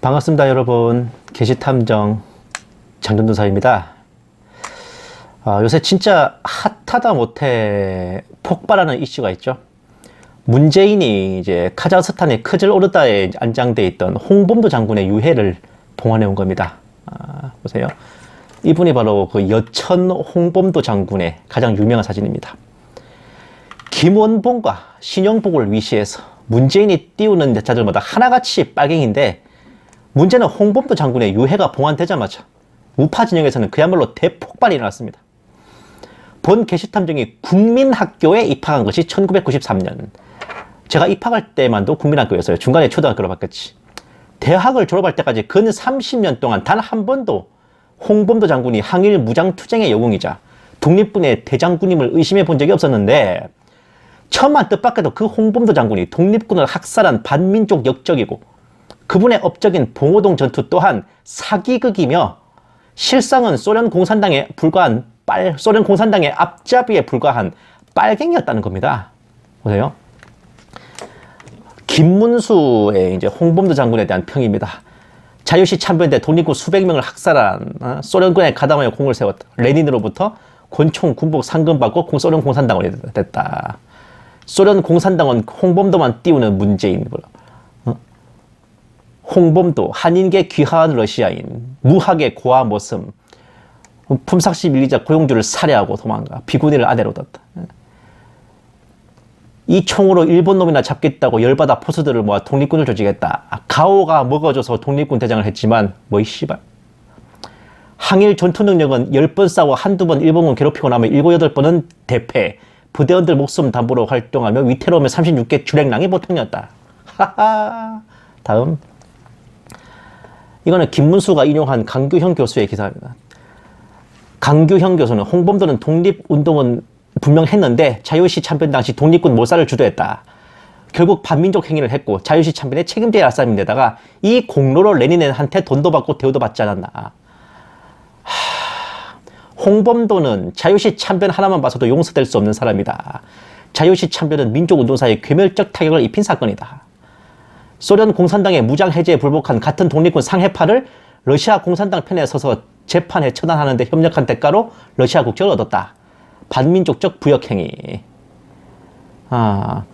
반갑습니다, 여러분. 게시탐정 장전도사입니다. 아, 요새 진짜 핫하다 못해 폭발하는 이슈가 있죠. 문재인이 이제 카자흐스탄의 크즐오르다에 안장돼 있던 홍범도 장군의 유해를 봉환해 온 겁니다. 아, 보세요. 이분이 바로 그 여천 홍범도 장군의 가장 유명한 사진입니다. 김원봉과 신영복을 위시해서 문재인이 띄우는 자들마다 하나같이 빨갱인데 문제는 홍범도 장군의 유해가 봉환되자마자 우파 진영에서는 그야말로 대폭발이 일어났습니다. 본 게시탐정이 국민학교에 입학한 것이 1993년. 제가 입학할 때만도 국민학교였어요. 중간에 초등학교로 바뀌었지. 대학을 졸업할 때까지 근 30년 동안 단 한 번도 홍범도 장군이 항일 무장투쟁의 영웅이자 독립군의 대장군임을 의심해 본 적이 없었는데 천만 뜻밖에도 그 홍범도 장군이 독립군을 학살한 반민족 역적이고 그분의 업적인 봉오동 전투 또한 사기극이며 실상은 소련 공산당에 불과한 빨, 소련 공산당의 앞잡이에 불과한 빨갱이였다는 겁니다. 보세요. 김문수의 이제 홍범도 장군에 대한 평입니다. 자유시 참변 때 독립군 수백 명을 학살한 어? 소련군의 가담하여 공을 세웠다. 레닌으로부터 권총 군복 상금 받고 공- 소련 공산당원이 됐다. 소련 공산당원 홍범도만 띄우는 문재인. 어? 홍범도 한인계 귀화한 러시아인 무학의 고아 모습 품삯시 밀리자 고용주를 살해하고 도망가 비구니를 아내로 뒀다. 이 총으로 일본 놈이나 잡겠다고 열받아 포수들을 모아 독립군을 조직했다. 아, 가오가 먹어줘서 독립군 대장을 했지만 뭐 이 씨발. 항일 전투 능력은 10번 싸워 한두 번 일본군 괴롭히고 나면 7, 8번은 대패. 부대원들 목숨 담보로 활동하며 위태로움의 36개 주랭랑의 보통이었다. 하하. 다음. 이거는 김문수가 인용한 강규형 교수의 기사입니다. 강규형 교수는 홍범도는 독립운동은 분명 했는데 자유시 참변 당시 독립군 몰살을 주도했다. 결국 반민족 행위를 했고 자유시 참변에 책임져야 할 사람인데다가 이 공로로 레닌한테 돈도 받고 대우도 받지 않았나. 하, 홍범도는 자유시 참변 하나만 봐서도 용서될 수 없는 사람이다. 자유시 참변은 민족운동사에 괴멸적 타격을 입힌 사건이다. 소련 공산당의 무장 해제에 불복한 같은 독립군 상해파를 러시아 공산당 편에 서서 재판에 처단하는 데 협력한 대가로 러시아 국적을 얻었다. 반민족적 부역행위. 아,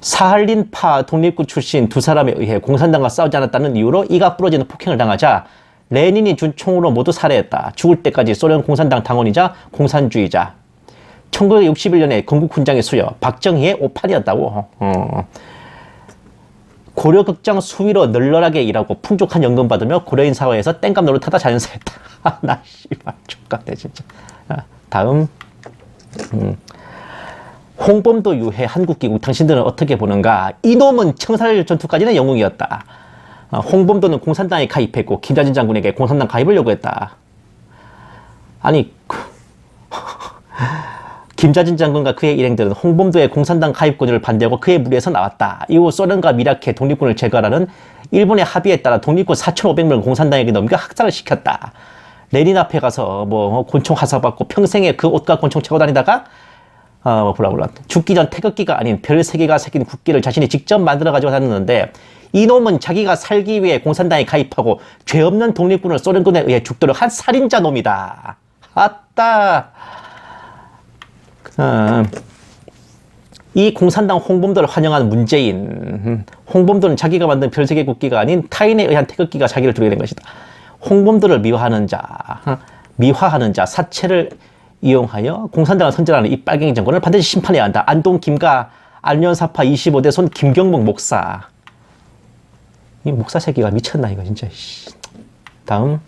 사할린파 독립군 출신 두 사람에 의해 공산당과 싸우지 않았다는 이유로 이가 부러지는 폭행을 당하자 레닌이 준 총으로 모두 살해했다. 죽을 때까지 소련 공산당 당원이자 공산주의자. 1961년에 건국훈장의 수여, 박정희의 오판이었다고. 어. 고려극장 수위로 널널하게 일하고 풍족한 연금 받으며 고려인 사회에서 땡감 노릇하다 자연사했다. 아, 나 씨발 족같네 진짜. 아, 다음 음. 홍범도 유해 한국기국 당신들은 어떻게 보는가? 이놈은 청살 전투까지는 영웅이었다. 아, 홍범도는 공산당에 가입했고 김자진 장군에게 공산당 가입을 요구했다. 아니 김자진 장군과 그의 일행들은 홍범도의 공산당 가입군을 반대하고 그의 무리에서 나왔다. 이후 소련과 미라케 독립군을 제거하라는 일본의 합의에 따라 독립군 4,500명을 공산당에게 넘겨 학살을 시켰다. 레닌 앞에 가서 뭐 곤총 하사받고 평생에 그 옷과 곤총 차고 다니다가 어, 블라블라. 죽기 전 태극기가 아닌 별 세 개가 새긴 국기를 자신이 직접 만들어 가지고 다녔는데 이놈은 자기가 살기 위해 공산당에 가입하고 죄 없는 독립군을 소련군에 의해 죽도록 한 살인자 놈이다. 아따. 어, 이 공산당 홍범도를 환영한 문재인. 음, 홍범도는 자기가 만든 별세계 국기가 아닌 타인에 의한 태극기가 자기를 두게 된 것이다. 홍범도를 미화하는 자, 어, 미화하는 자, 사체를 이용하여 공산당을 선전하는 이 빨갱이 정권을 반드시 심판해야 한다. 안동 김가 안면사파 25대 손 김경목 목사. 이 목사 새끼가 미쳤나 이거 진짜. 씨. 다음.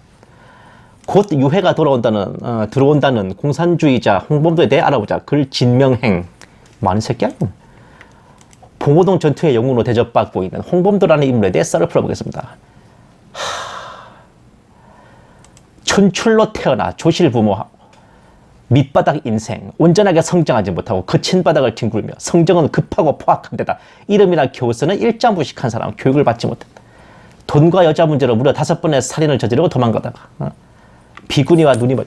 곧 유해가 돌아온다는 어, 들어온다는 공산주의자 홍범도에 대해 알아보자. 글 진명행 많은 새끼 아니야? 봉오동 전투의 영웅으로 대접받고 있는 홍범도라는 인물에 대해 썰을 풀어보겠습니다. 천출로 태어나 조실 부모하고 밑바닥 인생 온전하게 성장하지 못하고 거친 바닥을 뒹굴며 성정은 급하고 포악한 데다 이름이나 교수는 일자무식한 사람 교육을 받지 못했다. 돈과 여자 문제로 무려 다섯 번의 살인을 저지르고 도망가다가 어? 비구니와 눈이 멀.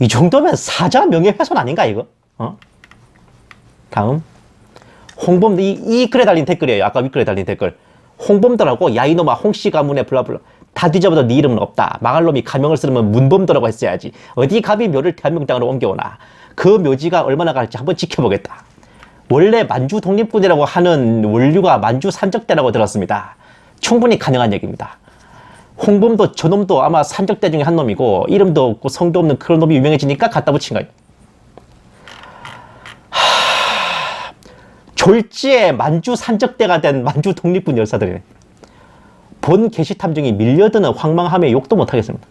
이 정도면 사자 명예훼손 아닌가 이거? 어? 다음 홍범도 이, 이 글에 달린 댓글이에요. 아까 윗글에 달린 댓글. 홍범도라고 야 이놈아 홍씨 가문에 블라블라 다 뒤져봐도 네 이름은 없다. 망할 놈이 가명을 쓰려면 문범도라고 했어야지. 어디 감히 묘를 대한민국 땅으로 옮겨오나. 그 묘지가 얼마나 갈지 한번 지켜보겠다. 원래 만주 독립군이라고 하는 원류가 만주 산적대라고 들었습니다. 충분히 가능한 얘기입니다. 홍범도 저놈도 아마 산적대 중에 한 놈이고 이름도 없고 성도 없는 그런 놈이 유명해지니까 갖다 붙인 거예요. 하... 졸지에 만주 산적대가 된 만주 독립군 열사들이네. 본 게시 탐정이 밀려드는 황망함에 욕도 못하겠습니다.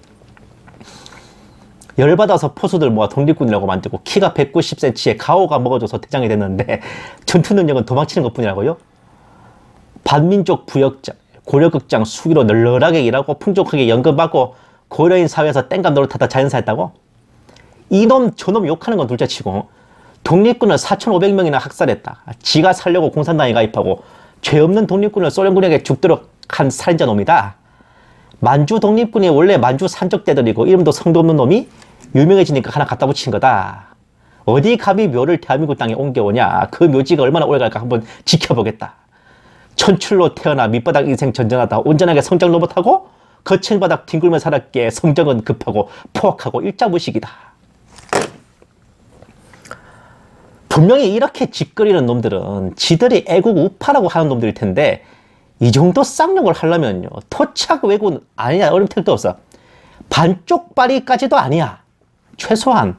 열받아서 포수들 모아 독립군이라고 만들고 키가 190cm에 가오가 먹어줘서 대장이 됐는데 전투 능력은 도망치는 것뿐이라고요? 반민족 부역장, 고려극장 수기로 널널하게 일하고 풍족하게 연금받고 고려인 사회에서 땡감 노릇하다 자연사했다고? 이놈 저놈 욕하는 건 둘째치고 독립군을 4,500명이나 학살했다. 지가 살려고 공산당에 가입하고 죄 없는 독립군을 소련군에게 죽도록 한 살인자 놈이다. 만주 독립군이 원래 만주 산적대들이고 이름도 성도 없는 놈이 유명해지니까 하나 갖다 붙인 거다. 어디 감히 묘를 대한민국 땅에 옮겨오냐. 그 묘지가 얼마나 오래 갈까 한번 지켜보겠다. 천출로 태어나 밑바닥 인생 전전하다 온전하게 성장 로봇하고 거친 바닥 뒹굴며 살았기에 성적은 급하고 포악하고 일자무식이다. 분명히 이렇게 짓거리는 놈들은 지들이 애국 우파라고 하는 놈들일 텐데 이 정도 쌍욕을 하려면요. 토착 왜군 아니냐 어림택도 없어. 반쪽 발이까지도 아니야. 최소한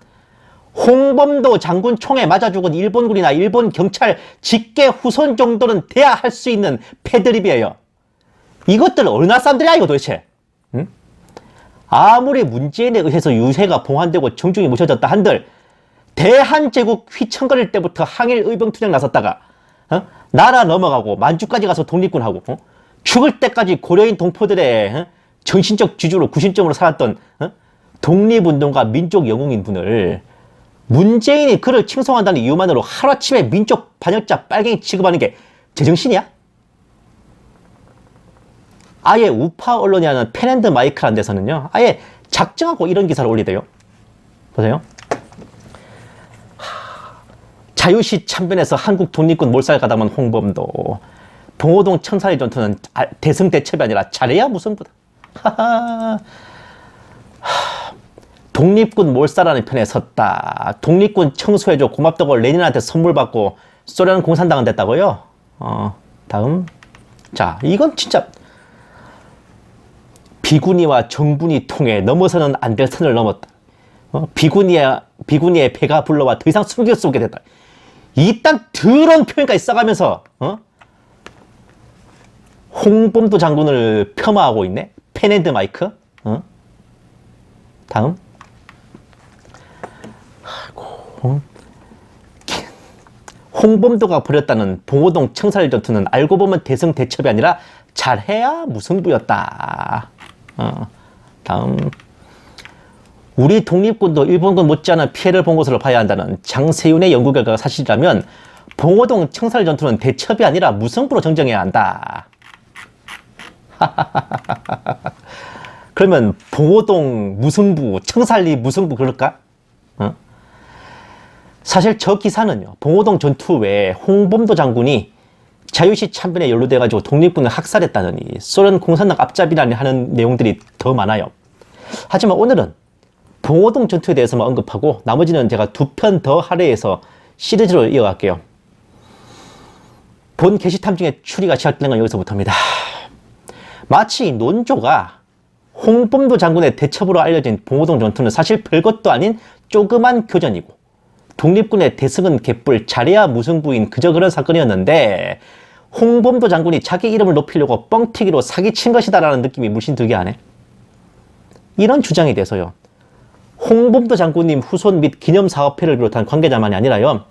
홍범도 장군 총에 맞아 죽은 일본군이나 일본 경찰 직계 후손 정도는 돼야 할 수 있는 패드립이에요 이것들 어느 나라 사람들이야 이거 도대체 응? 아무리 문재인에 의해서 유해가 봉환되고 정중히 모셔졌다 한들 대한제국 휘청거릴 때부터 항일 의병 투쟁 나섰다가 어? 나라 넘어가고 만주까지 가서 독립군 하고 어? 죽을 때까지 고려인 동포들의 어? 정신적 지주로 구심점으로 살았던 어? 독립운동가 민족 영웅인 분을 문재인이 그를 칭송한다는 이유만으로 하루아침에 민족 반역자 빨갱이 취급하는 게 제정신이야? 아예 우파 언론이 하는 펜앤드 마이크란 데서는요 아예 작정하고 이런 기사를 올리대요 보세요 자유시 참변에서 한국 독립군 몰살 가담한 홍범도 봉오동 청사리 전투는 아- 대승대첩이 아니라 잘해야 무슨 부다 하하. 하. 독립군 몰살하는 편에 섰다 독립군 청소해줘 고맙다고 레닌한테 선물 받고 소련 공산당은 됐다고요 어 다음 자 이건 진짜 비군이와 정군이 통해 넘어서는 안 될 선을 넘었다 어? 비군이의 비군이의 배가 불러와 더 이상 수 없게 됐다 이딴 더러운 표현까지 써가면서 어? 홍범도 장군을 폄하하고 있네. 펜앤드 마이크. 어? 다음. 아이고. 홍범도가 벌였다는 봉오동 청사리 전투는 알고 보면 대승 대첩이 아니라 잘해야 무승부였다. 어. 다음. 우리 독립군도 일본군 못지않은 피해를 본 것으로 봐야 한다는 장세윤의 연구 결과가 사실이라면 봉오동 청사리 전투는 대첩이 아니라 무승부로 정정해야 한다. 그러면 봉오동 무승부, 청살리 무승부 그럴까? 어? 사실 저 기사는요. 봉오동 전투 외에 홍범도 장군이 자유시 참변에 연루돼가지고 독립군을 학살했다느니 소련 공산당 앞잡이라니 하는 내용들이 더 많아요. 하지만 오늘은 봉오동 전투에 대해서만 언급하고 나머지는 제가 두 편 더 할애해서 시리즈로 이어갈게요. 본 게시탐 중에 추리가 시작되는 건 여기서부터입니다. 마치 논조가 홍범도 장군의 대첩으로 알려진 봉오동 전투는 사실 별것도 아닌 조그만 교전이고 독립군의 대승은 개뿔 잘해야 무승부인 그저 그런 사건이었는데 홍범도 장군이 자기 이름을 높이려고 뻥튀기로 사기친 것이다라는 느낌이 물씬 들게 하네. 이런 주장에 대해서요. 홍범도 장군님 후손 및 기념사업회를 비롯한 관계자만이 아니라요.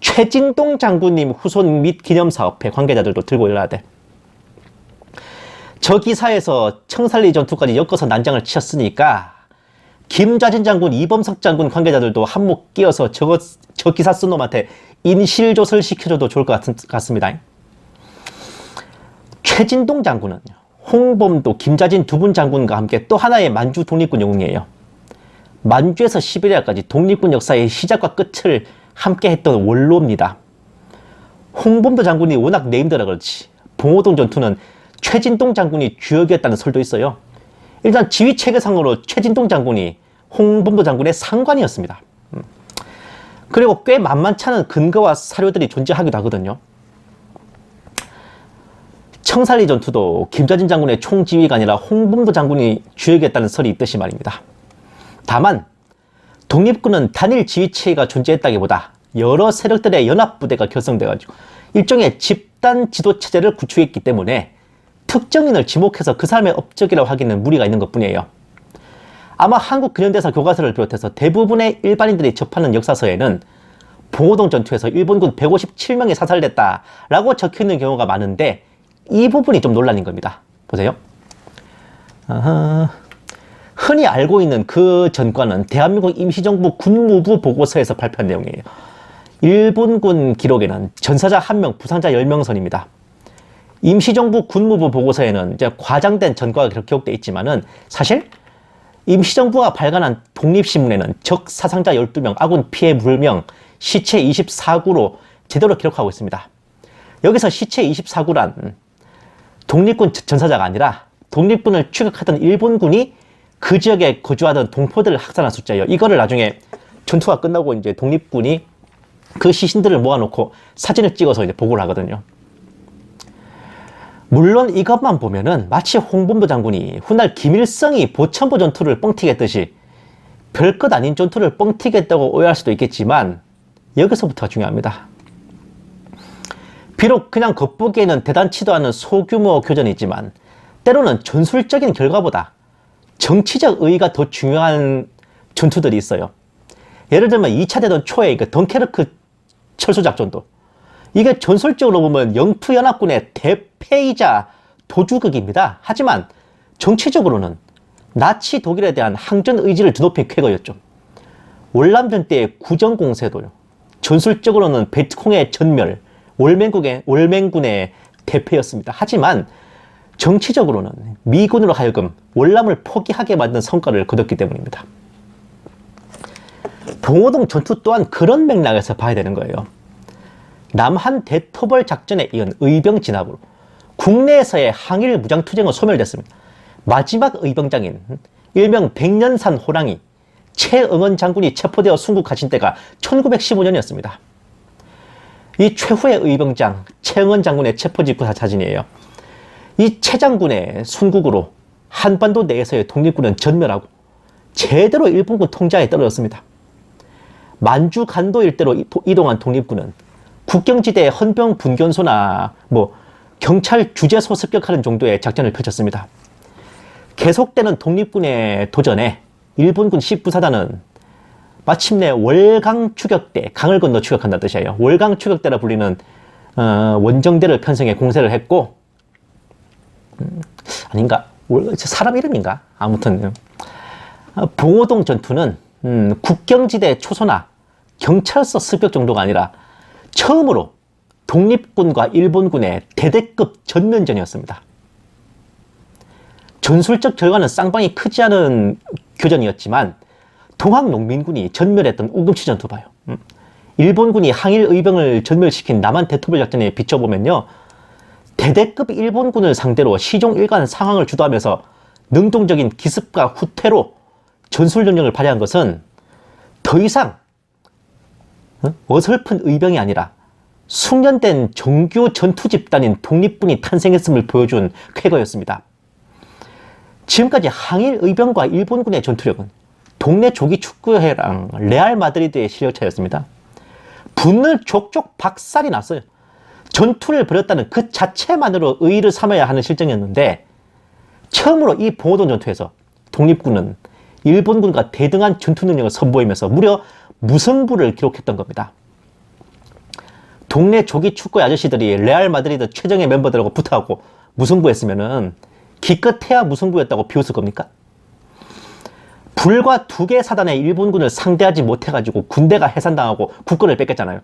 최진동 장군님 후손 및 기념사업회 관계자들도 들고 일어나야 돼. 저 기사에서 청살리 전투까지 엮어서 난장을 치셨으니까 김좌진 장군, 이범석 장군 관계자들도 한몫 끼어서 저거, 저 기사 쓴 놈한테 인실조설 시켜줘도 좋을 것 같, 같습니다. 최진동 장군은 홍범도, 김좌진 두 분 장군과 함께 또 하나의 만주 독립군 영웅이에요. 만주에서 시베리아까지 독립군 역사의 시작과 끝을 함께 했던 원로입니다. 홍범도 장군이 워낙 네임드라 그렇지. 봉오동 전투는 최진동 장군이 주역이었다는 설도 있어요. 일단 지휘 체계상으로 최진동 장군이 홍범도 장군의 상관이었습니다. 음. 그리고 꽤 만만치 않은 근거와 사료들이 존재하기도 하거든요. 청살리 전투도 김자진 장군의 총지휘가 아니라 홍범도 장군이 주역이었다는 설이 있듯이 말입니다. 다만 독립군은 단일 지휘체가 존재했다기보다 여러 세력들의 연합부대가 결성돼가지고 일종의 집단 지도 체제를 구축했기 때문에 특정인을 지목해서 그 사람의 업적이라고 하기는 무리가 있는 것 뿐이에요. 아마 한국 근현대사 교과서를 비롯해서 대부분의 일반인들이 접하는 역사서에는 봉오동 전투에서 일본군 157명이 사살됐다 라고 적혀 있는 경우가 많은데 이 부분이 좀 논란인 겁니다. 보세요. 아하. 흔히 알고 있는 그 전과는 대한민국 임시정부 군무부 보고서에서 발표한 내용이에요. 일본군 기록에는 전사자 1명, 부상자 10명 선입니다. 임시정부 군무부 보고서에는 이제 과장된 전과가 기록되어 있지만은 사실 임시정부가 발간한 독립신문에는 적 사상자 12명, 아군 피해 물명, 시체 24구로 제대로 기록하고 있습니다. 여기서 시체 24구란 독립군 전사자가 아니라 독립군을 추격하던 일본군이 그 지역에 거주하던 동포들을 학살한 숫자예요. 이거를 나중에 전투가 끝나고 이제 독립군이 그 시신들을 모아놓고 사진을 찍어서 이제 보고를 하거든요. 물론 이것만 보면은 마치 홍범도 장군이 훗날 김일성이 보천보 전투를 뻥튀겠듯이 별것 아닌 전투를 뻥튀겠다고 오해할 수도 있겠지만 여기서부터가 중요합니다. 비록 그냥 겉보기에는 대단치도 않은 소규모 교전이지만 때로는 전술적인 결과보다 정치적 의의가 더 중요한 전투들이 있어요. 예를 들면 2차 대전 초에 그 덩케르크 철수 작전도 이게 전술적으로 보면 영투 연합군의 대패이자 도주극입니다. 하지만 정치적으로는 나치 독일에 대한 항전 의지를 드높인 쾌거였죠. 월남전 때의 구정 공세도요. 전술적으로는 베트콩의 전멸, 월맹군의, 월맹군의 대패였습니다. 하지만 정치적으로는 미군으로 하여금 월남을 포기하게 만든 성과를 거뒀기 때문입니다. 봉오동 전투 또한 그런 맥락에서 봐야 되는 거예요. 남한 대토벌 작전에 이은 의병 진압으로 국내에서의 항일 무장투쟁은 소멸됐습니다. 마지막 의병장인 일명 백년산 호랑이 최응원 장군이 체포되어 순국하신 때가 1915년이었습니다. 이 최후의 의병장 최응원 장군의 체포 직후 사진이에요. 이 최 장군의 순국으로 한반도 내에서의 독립군은 전멸하고 제대로 일본군 통제하에 떨어졌습니다. 만주 간도 일대로 이동한 독립군은 국경지대 헌병 분견소나 뭐 경찰 주재소 습격하는 정도의 작전을 펼쳤습니다. 계속되는 독립군의 도전에 일본군 10부사단은 마침내 월강 추격대, 강을 건너 추격한다는 뜻이에요. 월강 추격대라 불리는 어, 원정대를 편성해 공세를 했고 음, 아닌가? 사람 이름인가? 아무튼 어, 봉오동 전투는 음, 국경지대 초소나 경찰서 습격 정도가 아니라 처음으로 독립군과 일본군의 대대급 전면전이었습니다. 전술적 결과는 쌍방이 크지 않은 교전이었지만 동학농민군이 전멸했던 우금치 전투 봐요. 음. 일본군이 항일 의병을 전멸시킨 남한 대토벌 작전에 비춰보면요. 대대급 일본군을 상대로 시종 일관 상황을 주도하면서 능동적인 기습과 후퇴로 전술 능력을 발휘한 것은 더 이상 어? 어설픈 의병이 아니라 숙련된 정규 전투 집단인 독립군이 탄생했음을 보여준 쾌거였습니다. 지금까지 항일 의병과 일본군의 전투력은 동네 조기 축구회랑 레알 마드리드의 실력 차였습니다. 분을 족족 박살이 났어요. 전투를 벌였다는 그 자체만으로 의의를 삼아야 하는 실정이었는데 처음으로 이 봉오동 전투에서 독립군은 일본군과 대등한 전투 능력을 선보이면서 무려 무승부를 기록했던 겁니다. 동네 조기 축구 아저씨들이 레알 마드리드 최정예 멤버들하고 붙어갖고 무승부했으면은 기껏해야 무승부였다고 비웃을 겁니까? 불과 두 개 사단의 일본군을 상대하지 못해가지고 군대가 해산당하고 국권을 뺏겼잖아요.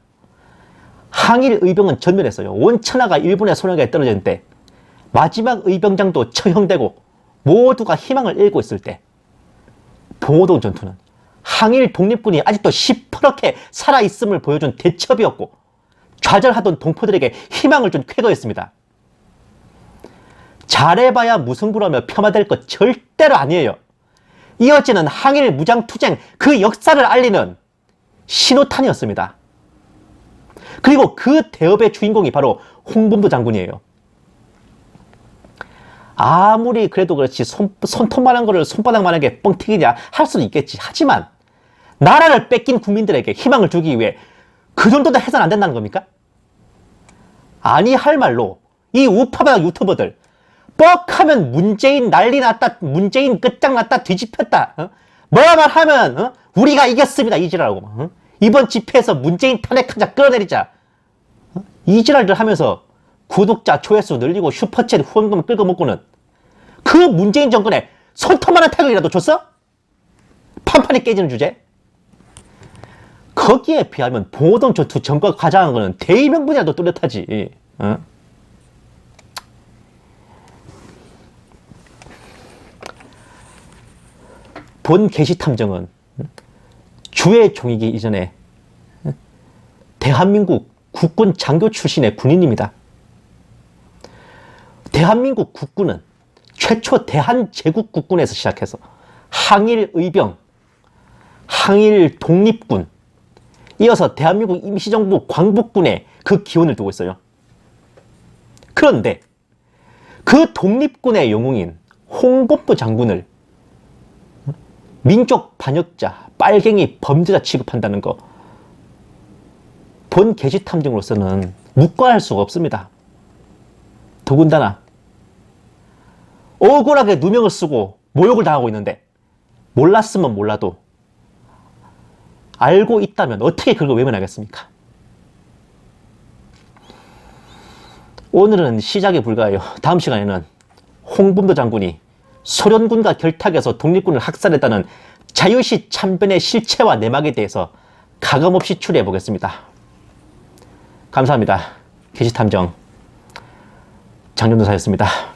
항일 의병은 전멸했어요. 온 천하가 일본의 손아귀에 떨어졌는데 마지막 의병장도 처형되고 모두가 희망을 잃고 있을 때 봉오동 전투는 항일 독립군이 아직도 시퍼렇게 살아있음을 보여준 대첩이었고 좌절하던 동포들에게 희망을 준 쾌거였습니다. 잘해봐야 무승부라며 폄하될 것 절대로 아니에요. 이어지는 항일 무장투쟁 그 역사를 알리는 신호탄이었습니다. 그리고 그 대업의 주인공이 바로 홍범도 장군이에요. 아무리 그래도 그렇지 손, 손톱만한 거를 손바닥만하게 뻥튀기냐 할 수는 있겠지. 하지만 나라를 뺏긴 국민들에게 희망을 주기 위해 그 정도도 해서는 안 된다는 겁니까? 아니 할 말로 이 우파바닥 유튜버들 뻑하면 문재인 난리 났다 문재인 끝장났다 뒤집혔다 어? 뭐만 하면 어? 우리가 이겼습니다 이지라고 어? 이번 집회에서 문재인 탄핵하자 끌어내리자 어? 이지랄들 하면서 구독자 조회수 늘리고 슈퍼챗 후원금 끌고 먹고는 그 문재인 정권에 손톱만한 타격이라도 줬어? 판판이 깨지는 주제? 거기에 비하면 봉오동 전투 전과 가장한 거는 대의명분이라도 뚜렷하지. 어? 본 게시탐정은 주의 종이기 이전에 대한민국 국군 장교 출신의 군인입니다. 대한민국 국군은 최초 대한제국 국군에서 시작해서 항일 의병, 항일 독립군, 이어서 대한민국 임시정부 광복군에 그 기원을 두고 있어요. 그런데 그 독립군의 영웅인 홍범도 장군을 민족 반역자, 빨갱이 범죄자 취급한다는 거, 본 게시 탐정으로서는 묵과할 수가 없습니다. 더군다나 억울하게 누명을 쓰고 모욕을 당하고 있는데 몰랐으면 몰라도 알고 있다면 어떻게 그걸 외면하겠습니까? 오늘은 시작에 불과해요. 다음 시간에는 홍범도 장군이 소련군과 결탁해서 독립군을 학살했다는 자유시 참변의 실체와 내막에 대해서 가감없이 추리해 보겠습니다. 감사합니다. 게시탐정 장윤도사였습니다.